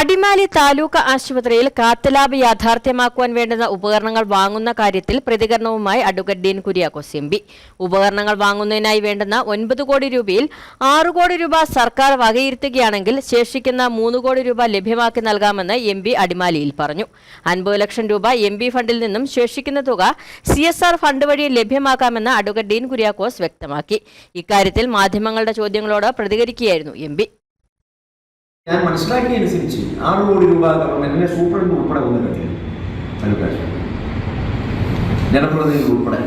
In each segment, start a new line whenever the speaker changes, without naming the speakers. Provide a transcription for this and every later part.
അടിമാലി താലൂക്ക് ആശുപത്രിയിൽ കാത്തലാബ് യാഥാർത്ഥ്യമാക്കുവാൻ വേണ്ടുന്ന ഉപകരണങ്ങൾ വാങ്ങുന്ന കാര്യത്തിൽ പ്രതികരണവുമായി advocate Dean Kuriakose M P. ഉപകരണങ്ങൾ വാങ്ങുന്നതിനായി വേണ്ടുന്ന ഒൻപത് കോടി രൂപയിൽ ആറു കോടി രൂപ സർക്കാർ വകയിരുത്തുകയാണെങ്കിൽ ശേഷിക്കുന്ന മൂന്ന് കോടി രൂപ ലഭ്യമാക്കി നൽകാമെന്ന് എം പി അടിമാലിയിൽ പറഞ്ഞു. അൻപത് ലക്ഷം രൂപ എം പി ഫണ്ടിൽ നിന്നും ശേഷിക്കുന്ന തുക സി എസ് ആർ ഫണ്ട് വഴി ലഭ്യമാക്കാമെന്ന് അഡ്വക്കേറ്റ് ഡീൻ കുര്യാക്കോസ് വ്യക്തമാക്കി. ഇക്കാര്യത്തിൽ മാധ്യമങ്ങളുടെ ചോദ്യങ്ങളോട് പ്രതികരിക്കുകയായിരുന്നു എം പി.
ഞാൻ മനസ്സിലാക്കിയതനുസരിച്ച് ആറ് കോടി രൂപ ഗവൺമെന്റിനെ സൂപ്രണ്ട് ഉൾപ്പെടെ ഒന്നും കണ്ടില്ല താലൂക്കാശ് ഉൾപ്പെടെ.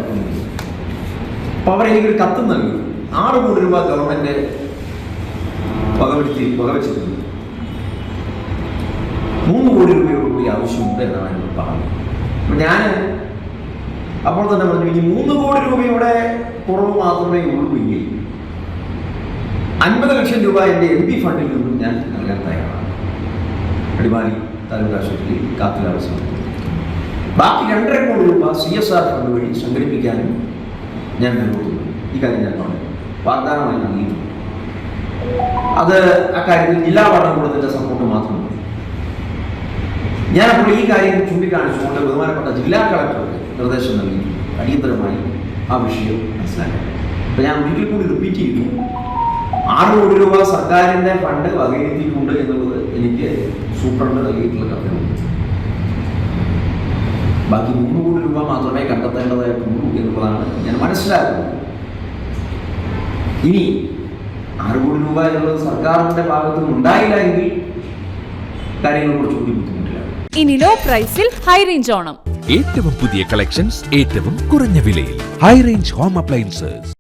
അപ്പൊ അവർ എനിക്കൊരു കത്ത് നൽകി. ആറ് കോടി രൂപ ഗവൺമെന്റ് വകവെടുത്തി വകവെച്ചിട്ടുണ്ട്. മൂന്ന് കോടി രൂപയോട് കൂടി ആവശ്യമുണ്ട് എന്നാണ് എന്നോട് പറഞ്ഞത്. അപ്പൊ ഞാൻ അപ്പോൾ തന്നെ പറഞ്ഞു ഇനി മൂന്ന് കോടി രൂപയുടെ കുറവ് മാത്രമേ ഉള്ളൂ എങ്കിൽ അൻപത് ലക്ഷം രൂപ എന്റെ എം പി ഫണ്ടിൽ നിന്നും ഞാൻ നൽകാൻ തയ്യാറാണ്. അടിമാലി താലൂക്ക് ആശുപത്രിയിൽ കാത്തിലാവശ്യം ബാക്കി രണ്ടര കോടി രൂപ സി എസ് ആർ ഫണ്ട് വഴി സംഘടിപ്പിക്കാനും ഞാൻ നിർവഹിക്കുന്നു ഈ കാര്യം ഞാൻ പറഞ്ഞു. വാഗ്ദാനമായി നൽകിയിട്ടുണ്ട്. അത് അക്കാര്യത്തിൽ ജില്ലാ ഭരണകൂടത്തിന്റെ സപ്പോർട്ട് മാത്രം ഞാൻ ഈ കാര്യം ചൂണ്ടിക്കാണിച്ചുകൊണ്ട് ബഹുമാനപ്പെട്ട ജില്ലാ കളക്ടർക്ക് നിർദ്ദേശം നൽകി. അടിയന്തരമായി ആ വിഷയം മനസ്സിലാക്കി. അപ്പം ഞാൻ ഒരിക്കൽ കൂടി റിപ്പീറ്റ് ചെയ്തു ആറ് കോടി രൂപ സർക്കാരിന്റെ ഫണ്ട് വകയിരുത്തിയിട്ടുണ്ട് എന്നുള്ളത് എനിക്ക് സൂപ്രണ്ട് നൽകിയിട്ടുള്ള കത്തുണ്ട് ബാക്കി മൂന്ന് കോടി രൂപ മാത്രമേ കണ്ടെത്തേണ്ടതായിട്ടുള്ളൂ എന്നുള്ളതാണ് ഞാൻ മനസ്സിലാക്കുന്നത്. ഇനി ആറ് കോടി രൂപ എന്നുള്ളത് സർക്കാരിന്റെ ഭാഗത്തു നിന്ന് ഉണ്ടായില്ല എങ്കിൽ കാര്യങ്ങൾ കുറച്ചുകൂടി ബുദ്ധിമുട്ടിലാണ്
ഇനി ലോ പ്രൈസിൽ ഹൈ റേഞ്ച് ഓണം.
ഏറ്റവും പുതിയ കളക്ഷൻസ് ഏറ്റവും കുറഞ്ഞ വിലയിൽ. High range home appliances